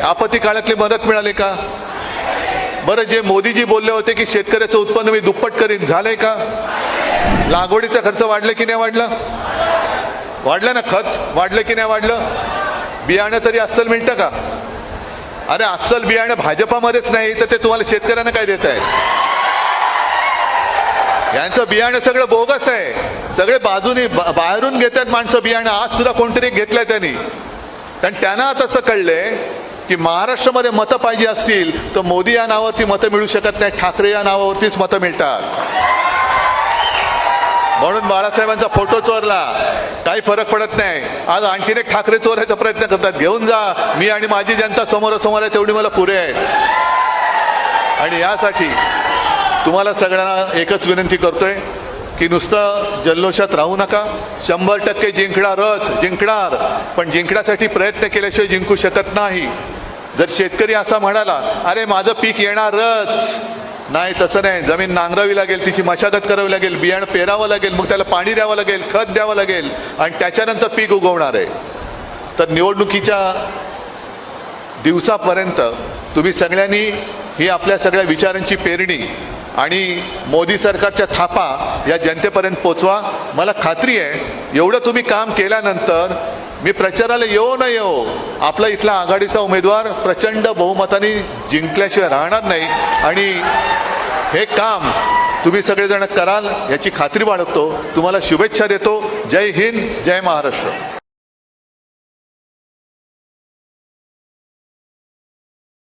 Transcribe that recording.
आपत्ती काळातली मदत मिळाली का? बरं जे मोदीजी बोलले होते की शेतकऱ्याचं उत्पन्न मी दुप्पट करीन झालंय का? लागवडीचा खर्च वाढलं की नाही वाढलं? वाढलं ना खत? वाढलं की नाही वाढलं? बियाणं तरी अस्सल मिळतं का? अरे अस्सल बियाणं भाजपामध्येच नाही तर ते तुम्हाला शेतकऱ्यांना काय देत आहे यांचं बियाणं सगळं बोगस आहे. सगळे बाजूने बाहेरून घेतात माणसं बियाणं. आज सुद्धा कोणतरी घेतलंय त्यांनी. कारण त्यांना आता असं कळलंय की महाराष्ट्रामध्ये मतं पाहिजे असतील तर मोदी या नावावरती मतं मिळू शकत नाही ठाकरे या नावावरतीच मतं मिळतात. म्हणून बाळासाहेबांचा फोटो चोरला. काही फरक पडत नाही. आज आणखीन एक ठाकरे चोरायचा प्रयत्न करतात. घेऊन जा. मी आणि माझी जनता समोरासमोर आहे तेवढी मला पुरे आहे आणि यासाठी तुम्हाला सगळ्यांना एकच विनंती करतोय की नुसतं जल्लोषात राहू नका. शंभर टक्के जिंकणारच जिंकणार. पण जिंकण्यासाठी प्रयत्न केल्याशिवाय जिंकू शकत नाही. जर शेतकरी असा म्हणाला अरे माझं पीक येणारच. नाही तसं नाही. जमीन नांगरावी लागेल तिची मशागत करावी लागेल बियाणं पेरावं लागेल मग त्याला पाणी द्यावं लागेल खत द्यावं लागेल आणि त्याच्यानंतर पीक उगवणार आहे. तर निवडणुकीच्या दिवसापर्यंत तुम्ही सगळ्यांनी ही आपल्या सगळ्या विचारांची पेरणी आणि मोदी सरकारच्या थापा या जनतेपर्यंत पोचवा. मला खात्री आहे एवढं तुम्ही काम केल्यानंतर मी प्रचाराला येऊ न येऊ आपला इथला आघाडीचा उमेदवार प्रचंड बहुमताने जिंकल्याशिवाय राहणार नाही. आणि हे काम तुम्ही सगळेजण कराल याची खात्री बाळगतो. तुम्हाला शुभेच्छा देतो. जय हिंद जय महाराष्ट्र.